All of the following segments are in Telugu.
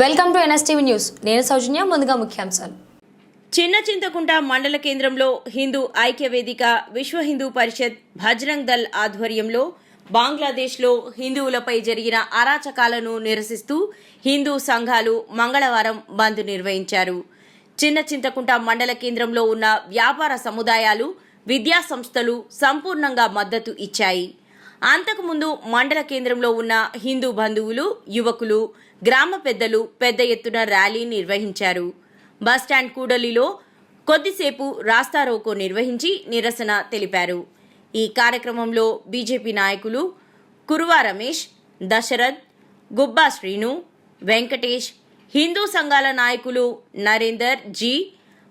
Welcome to NSTV news. నేను సౌజన్య ముందుగా ముఖ్యాంశాలు. చిన్న చింతకుంట మండల కేంద్రంలో హిందూ ఐక్య వేదిక విశ్వ హిందూ పరిషత్ భజరంగ్ దల్ ఆధ్వర్యంలో బంగ్లాదేశ్లో హిందువులపై జరిగిన అరాచకాలను నిరసిస్తూ హిందూ సంఘాలు మంగళవారం బంద్ నిర్వహించారు. చిన్న చింతకుంట మండల కేంద్రంలో ఉన్న వ్యాపార సముదాయాలు విద్యా సంస్థలు సంపూర్ణంగా మద్దతు ఇచ్చాయి. అంతకుముందు మండల కేంద్రంలో ఉన్న హిందూ బంధువులు యువకులు గ్రామ పెద్దలు పెద్ద ఎత్తున ర్యాలీ నిర్వహించారు. బస్టాండ్ కూడలిలో కొద్దిసేపు రాస్తారోకో నిర్వహించి నిరసన తెలిపారు. ఈ కార్యక్రమంలో బీజేపీ నాయకులు కురువా రమేష్ దశరథ్ గుబ్బా శ్రీను వెంకటేష్ హిందూ సంఘాల నాయకులు నరేందర్ జీ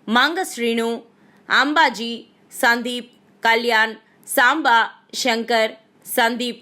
మంగ శ్రీను అంబాజీ సందీప్ కళ్యాణ్ సాంబా శంకర్ సందీప్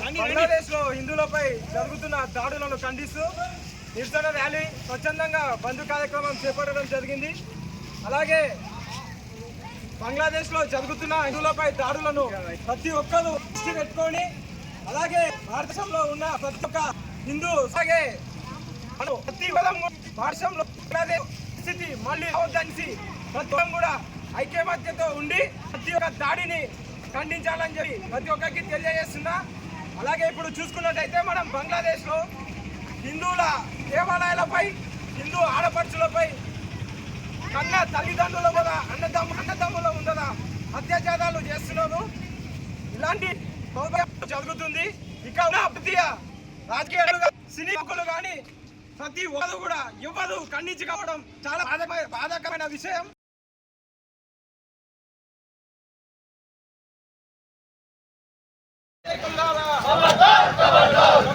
బంగ్లాదేశ్లో హిందువులపై జరుగుతున్న దాడులను ఖండిస్తూ నిరసన ర్యాలీ స్వచ్ఛందంగా బంద్ కార్యక్రమం చేపట్టడం జరిగింది. అలాగే బంగ్లాదేశ్లో జరుగుతున్న హిందువులపై దాడులను ప్రతి ఒక్కరు దృష్టి పెట్టుకొని అలాగే భారతదేశంలో ఉన్న ప్రతి ఒక్క హిందూ అలాగే ప్రతి భారతంలో బంగ్లాదేశ్ స్థితి మళ్ళీ అవద్దనిసి ప్రతి కూడా ఐక్యమత్యతో ఉండి ప్రతి ఒక్క దాడిని ఖండించాలని చెప్పి ప్రతి ఒక్కరికి తెలియజేస్తున్నా. అలాగే ఇప్పుడు చూసుకున్నట్టయితే మనం బంగ్లాదేశ్లో హిందువుల దేవాలయాలపై హిందూ ఆడపడుచులపై కన్న తల్లిదండ్రుల మీద అన్నదమ్ము అన్నదమ్ముల ముందర అత్యాచారాలు చేస్తున్నారు. ఇలాంటి జరుగుతుంది. ఇక ఉన్న ప్రతి రాజకీయాలు సినీ కానీ ప్రతి ఒక్కరు కూడా ఎవరు ఖండించి కావడం చాలా బాధకమైన బాధాకరమైన విషయం. খবরদার খবরদার